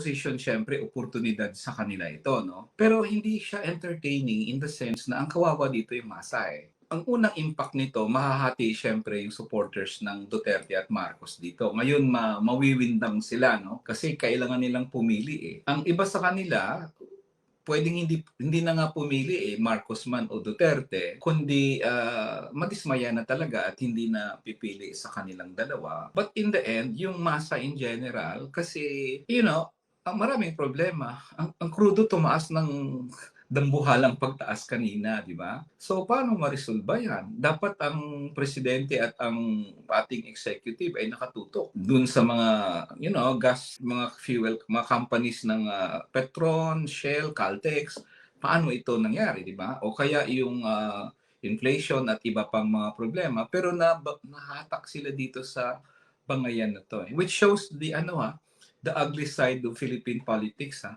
opposition, syempre, oportunidad sa kanila ito, no? Pero hindi siya entertaining in the sense na ang kawawa dito yung masa eh. Ang unang impact nito, mahahati syempre yung supporters ng Duterte at Marcos dito. Ngayon, ma mawiwindang sila, no? Kasi kailangan nilang pumili eh. Ang iba sa kanila, pwedeng hindi hindi na nga pumili eh Marcos man o Duterte kundi ah, madismaya na talaga at hindi na pipili sa kanilang dalawa but in the end yung masa in general kasi you know ang maraming problema ang, ang krudo tumaas ng dambuhalang pagtaas kanina, di ba? So, paano ma-resolve yan? Dapat ang presidente at ang ating executive ay nakatutok dun sa mga, you know, gas, mga fuel, mga companies ng ah, Petron, Shell, Caltex. Paano ito nangyari, di ba? O kaya yung ah, inflation at iba pang mga problema. Pero na, nahatak sila dito sa bangayan na to. eh. Which shows the, ano ha, the ugly side of Philippine politics ha.